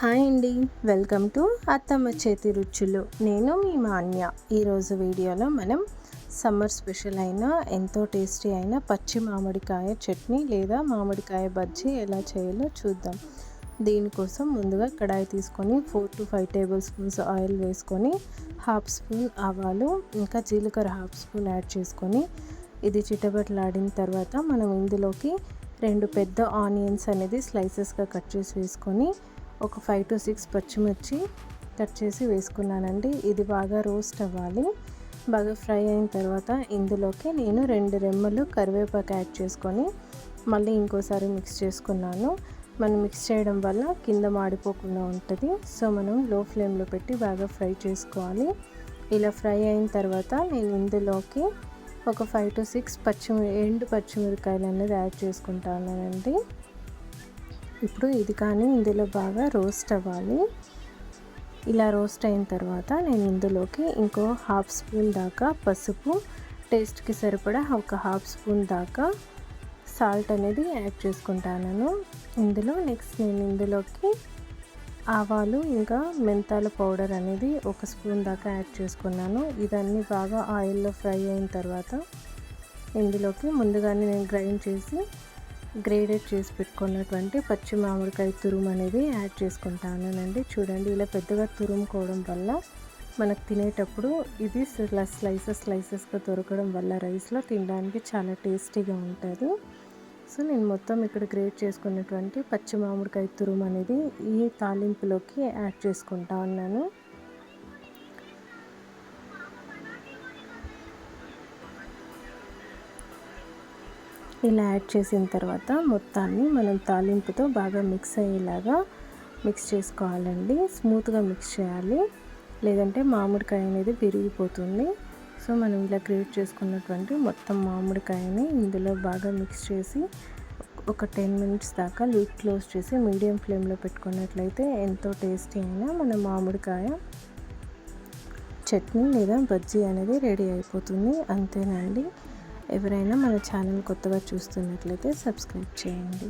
Hi అండి. Welcome to అత్తమ్మ చేతి రుచులు. నేను మీ మాన్య. ఈరోజు వీడియోలో మనం సమ్మర్ స్పెషల్ అయిన ఎంతో టేస్టీ అయిన పచ్చి మామిడికాయ చట్నీ లేదా మామిడికాయ బజ్జీ ఎలా చేయాలో చూద్దాం. దీనికోసం ముందుగా కడాయి తీసుకొని four to five tablespoons oil వేసుకొని హాఫ్ స్పూన్ ఆవాలు ఇంకా జీలకర్ర హాఫ్ స్పూన్ యాడ్ చేసుకొని ఇది చిటబట్లాడిన తర్వాత మనం ఇందులోకి రెండు పెద్ద ఆనియన్స్ అనేది స్లైసెస్గా కట్ చేసి వేసుకొని ఒక ఫైవ్ టు సిక్స్ పచ్చిమిర్చి కట్ చేసి వేసుకున్నానండి. ఇది బాగా రోస్ట్ అవ్వాలి. బాగా ఫ్రై అయిన తర్వాత ఇందులోకి నేను రెండు రెమ్మలు కరివేపాకు యాడ్ చేసుకొని మళ్ళీ ఇంకోసారి మిక్స్ చేసుకున్నాను. మనం మిక్స్ చేయడం వల్ల కింద మాడిపోకుండా ఉంటుంది. సో మనం లో ఫ్లేమ్లో పెట్టి బాగా ఫ్రై చేసుకోవాలి. ఇలా ఫ్రై అయిన తర్వాత నేను ఇందులోకి ఒక ఫైవ్ టు సిక్స్ పచ్చిమి ఎండు పచ్చిమిరకాయలు అనేది యాడ్ చేసుకుంటానండి. ఇప్పుడు ఇది కానీ ఇందులో బాగా రోస్ట్ అవ్వాలి. ఇలా రోస్ట్ అయిన తర్వాత నేను ఇందులోకి ఇంకో హాఫ్ స్పూన్ దాకా పసుపు టేస్ట్కి సరిపడా ఒక హాఫ్ స్పూన్ దాకా సాల్ట్ అనేది యాడ్ చేసుకుంటాను ఇందులో నెక్స్ట్ నేను ఇందులోకి ఆవాలు ఇంకా మెంతాల పౌడర్ అనేది ఒక స్పూన్ దాకా యాడ్ చేసుకున్నాను. ఇదన్నీ బాగా ఆయిల్లో ఫ్రై అయిన తర్వాత ఇందులోకి ముందుగానే నేను గ్రైండ్ చేసి గ్రేడెడ్ చేసి పెట్టుకున్నటువంటి పచ్చి మామిడికాయ తురుము అనేది యాడ్ చేసుకుంటానండి. చూడండి ఇలా పెద్దగా తురుముకోవడం వల్ల మనకు తినేటప్పుడు ఇది స్లైసెస్ స్లైసెస్గా దొరకడం వల్ల రైస్లో తినడానికి చాలా టేస్టీగా ఉంటుంది. సో నేను మొత్తం ఇక్కడ గ్రేట్ చేసుకున్నటువంటి పచ్చి మామిడికాయ తురుము అనేది ఈ తాలింపులోకి యాడ్ చేసుకుంటా ఉన్నాను. ఇలా యాడ్ చేసిన తర్వాత మొత్తాన్ని మనం తాలింపుతో బాగా మిక్స్ అయ్యేలాగా మిక్స్ చేసుకోవాలండి. స్మూత్గా మిక్స్ చేయాలి. లేదంటే మామిడికాయ అనేది విరిగిపోతుంది. సో మనం ఇలా గ్రేట్ చేసుకున్నటువంటి మొత్తం మామిడికాయని ఇందులో బాగా మిక్స్ చేసి ఒక టెన్ మినిట్స్ దాకా లీక్ క్లోజ్ చేసి మీడియం ఫ్లేమ్లో పెట్టుకున్నట్లయితే ఎంతో టేస్టీ అయినా మన మామిడికాయ చట్నీ లేదా బజ్జీ అనేది రెడీ అయిపోతుంది. అంతేనండి. ఎవరైనా మన ఛానల్ కొత్తగా చూస్తున్నట్లయితే సబ్స్క్రైబ్ చేయండి.